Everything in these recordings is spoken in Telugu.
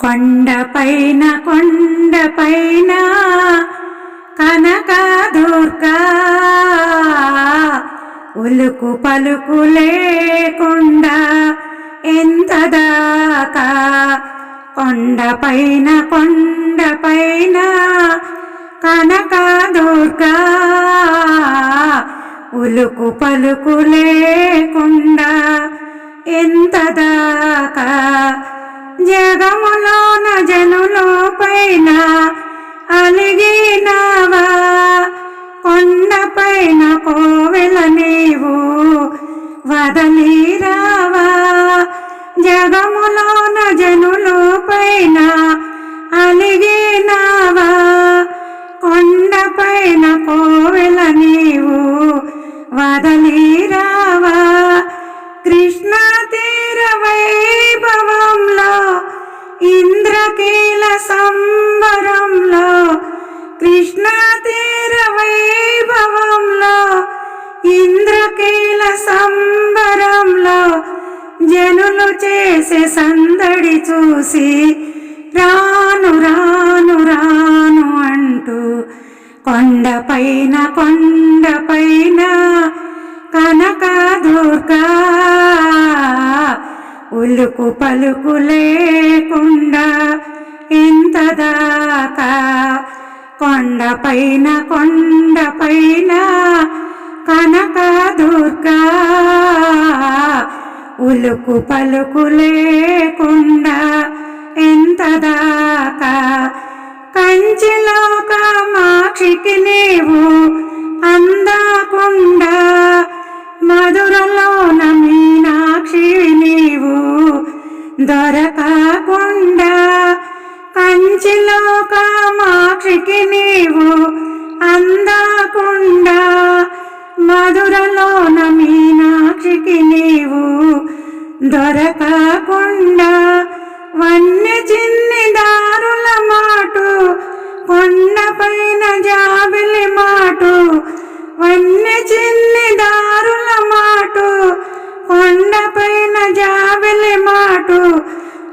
కొండపైన కొండపైన కనక దుర్గా ఉలుకు పలుకు లేకుండా ఎంత దాకా? కొండపైన కొండపైన కనక దుర్గా ఉలుకు పలుకు లేకుండా ఎంత దాకా? జగములోన జనులో పైన అలిగినావా? కొండ పైన కోవెల నీవు వదలిరావా? జగములోన జనులు పైన అలిగినావా? కొండ పైన కోవెల నీవు వదలిరా జనులు చేసే సందడి చూసి రాను రాను రాను అంటూ కొండపైన కొండపైన కనక దుర్గా ఉలుకు పలుకు లేకుండా ఇంత దాకా కొండపైన కొండపైన కనక దుర్గా ఉలుకు పలుకు లేకుండా ఎంత దాకా? కంచిలో కామాక్షికి నీవు అందకుండా మధురలోన మీనాక్షి నీవు దొరకకుండా కంచిలో కామాక్షికి నీవు అందకుండా మధురలోన మీనాక్షికి నీవు దొరకకుండా వన్య చిన్ని దారుల మాటు కొండపైన జాబిలి మాటు వన్య చిన్ని దారుల మాటు కొండపైన జాబిలి మాటు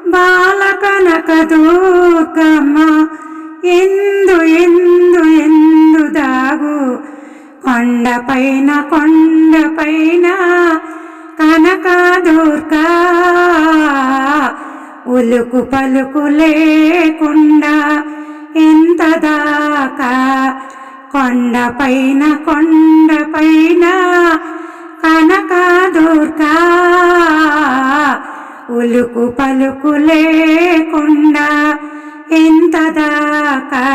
బాలకనక దూకమ్మ ఎందు ఎందు ఎందు దాగు కొండపైన కొండపైన కనక దుర్గా ఉలుకు పలుకు లేకుండా ఎంత దాకా కొండపైన కొండపైన కనక దుర్గా ఉలుకు పలుకు లేకుండా ఎంత దాకా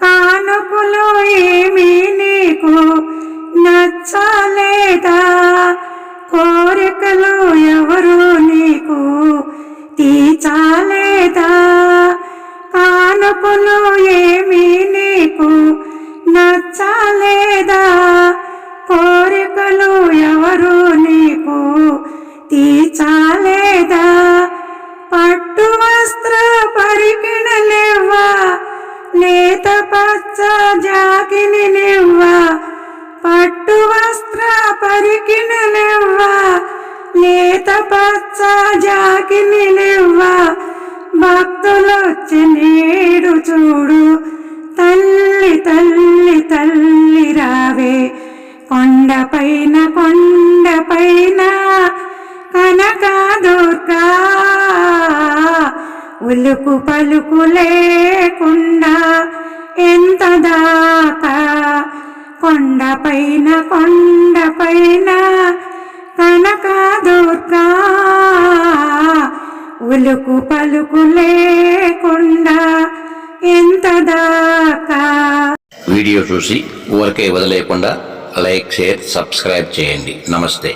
కానుకలు ఏమీ నచ్చలేదా? కోరికలు జాకిని నివ్వా భక్తులొచ్చి నేడు చూడు. తల్లి తల్లి తల్లి రావే. కొండపైన కొండపైన కనకాదుర్గా. ఉలుకు పలుకు లేకుండా ఎంత దాకా. కొండపైన కొండపైన పలుకు పలుకు లేకుండా ఎంత దాకా వీడియో చూసి ఊరికే వదిలేయకుండా లైక్ షేర్ సబ్స్క్రైబ్ చేయండి. నమస్తే.